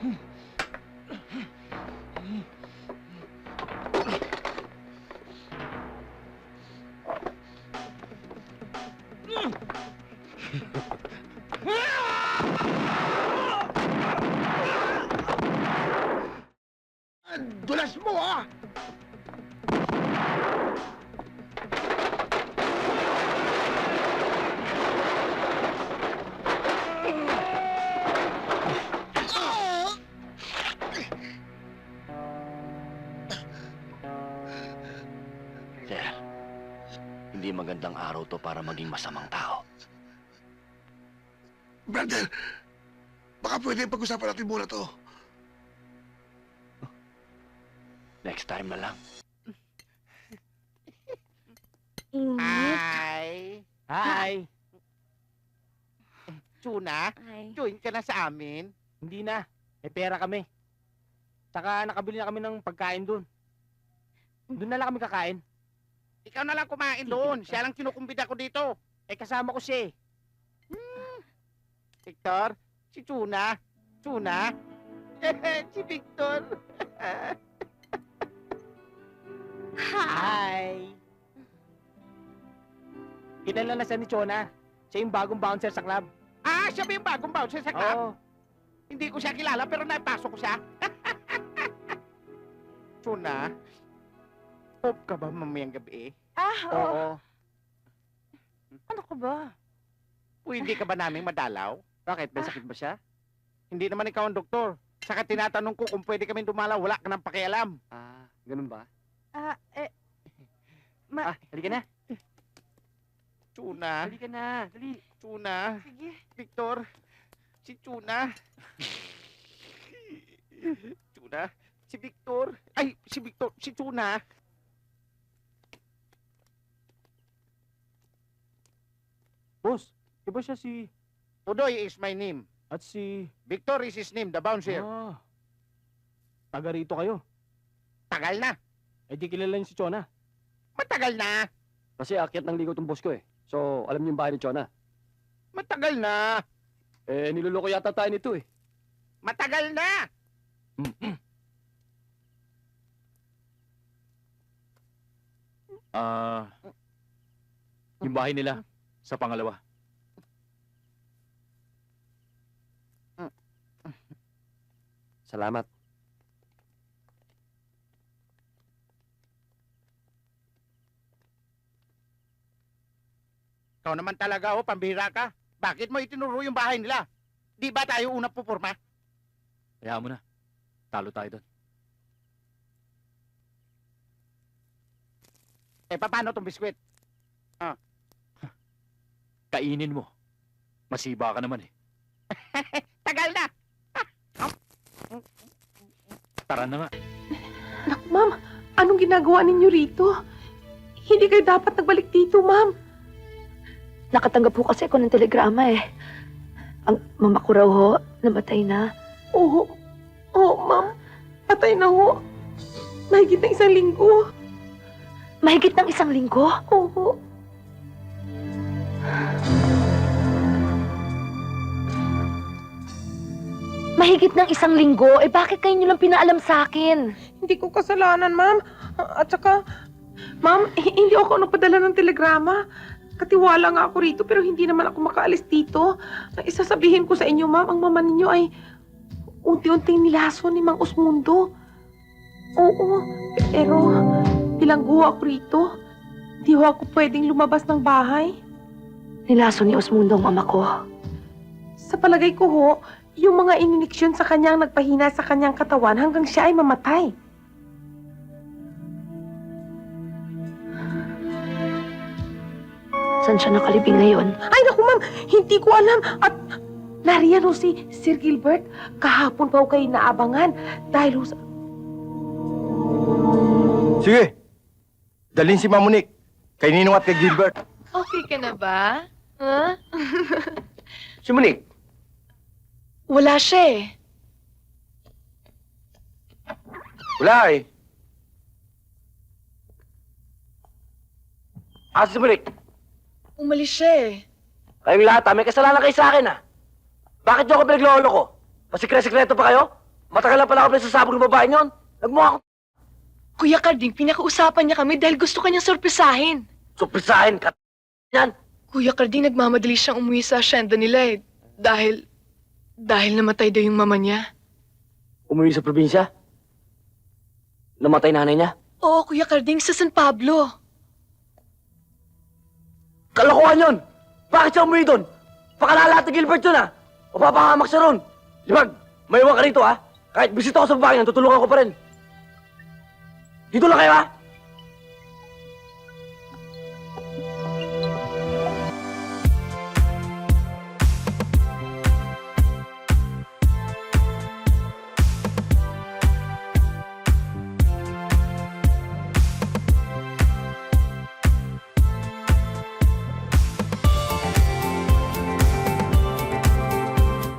Hmm. Magandang araw to para maging masamang tao. Brother, baka pwede pag-usapan natin muna to. Next time na lang. Hi! Hi! Tuna, Ay. join ka na sa amin. Hindi na. May pera kami. Saka nakabili na kami ng pagkain doon. Doon na lang kami kakain. Ikaw na lang kumain doon. Siya lang kinukumbida ko dito. Eh kasama ko siya eh. Victor, si Tuna. Tuna? si Victor. Hi! Kilala na siya ni Chona. Siya yung bagong bouncer sa club. ah, siya ba yung bagong bouncer sa club? Oo. Hindi ko siya kilala pero napasok ko siya. Tuna, hope ka ba mamayang gabi? Ah, oo. Oo. Ano ka ba? Pwede ka ba naming madalaw? Bakit? May sakit ba siya? Hindi naman ikaw ang doktor. Saka tinatanong ko kung pwede kami dumalaw, wala ka ng pakialam. Ah, ganun ba? Ah, eh. Ma... Ah, halika na. Tuna, Halika na. Dali. Tuna, Sige. Victor, si Tuna. Tuna, si Victor. Ay, si Victor, si Tuna. Boss, iba siya si... Udoy is my name. At si... Victor is his name, the bouncer. Ah. Taga rito kayo. Tagal na. Eh di kilala niyo si Chona. Matagal na. Kasi akyat ng ligaw tong boss ko eh. So, alam niyo yung bahay ni Chona. Matagal na. Eh, niluloko yata tayo nito eh. Matagal na. Ah, yung bahay nila sa pangalawa. Salamat. Ikaw naman talaga, oh, pambira ka. Bakit mo itinuro yung bahay nila? Di ba tayo unang pupurma? Kaya mo na. Talo tayo doon. Eh, paano tong biskwit? Kainin mo. Masiba ka naman eh. Tagal na. Tara na nga. Nak, ma'am, anong ginagawa ninyo rito? Hindi kayo dapat nagbalik dito, ma'am. Nakatanggap po kasi ako ng telegrama eh. Ang mama ko raw ho, namatay na. Oo. Oo, ma'am. Patay na ho. Mahigit na isang linggo. Mahigit ng isang linggo? Oo. Mahigit ng isang linggo? Eh bakit kayo nyo lang pinaalam sa akin? Hindi ko kasalanan, ma'am. At saka, ma'am, hindi ako nagpadala ng telegrama. Katiwala nga ako rito pero hindi naman ako makaalis dito. Isasabihin ko sa inyo, ma'am, ang mama ninyo ay unti-unting nilaso ni Mang Osmundo. Oo, pero bilanggo ako rito. Di ho ako pwedeng lumabas ng bahay. Nilaso ni Osmundo ang mama ko. Sa palagay ko ho, yung mga ininiksyon sa kanyang nagpahina sa kanyang katawan hanggang siya ay mamatay. Saan siya nakalibing ngayon? Ay, naku ma'am, hindi ko alam. At nariyan ho si Sir Gilbert. Kahapon pa ho kayo naabangan. Dahil ho sa... Sige, dalhin si Mamunik. Kay Ninong at kay Gilbert. Okay ka na ba? Ha? Si Monique, Wala siya eh. wala eh. Asa si Monique? Umalis siya eh. Kayong lahat ah, may kasalanan kayo sa akin ah. Bakit niyo ako pinaglolo ko? Masikre-sikreto pa kayo? Matagal na pala ako pinasasabog ng babae niyon. Nagmukha akong Kuya Carding, pinakausapan niya kami dahil gusto kanyang sorpresahin. suprisahin ka. Yan. Kuya Carding, nagmamadali siyang umuwi sa asyenda nila eh. Dahil, dahil namatay daw yung mama niya. Umuwi sa probinsya? Namatay nanay niya? Oo, Kuya Carding, sa San Pablo. Kalokohan yun! Bakit siya umuwi doon? Pakalala ni Gilbert yun ah! O papahamak siya ron! Libag, may iwan ka rito ah! Kahit bisita ko sa babae tutulungan ko pa rin. Dito lang kayo ah!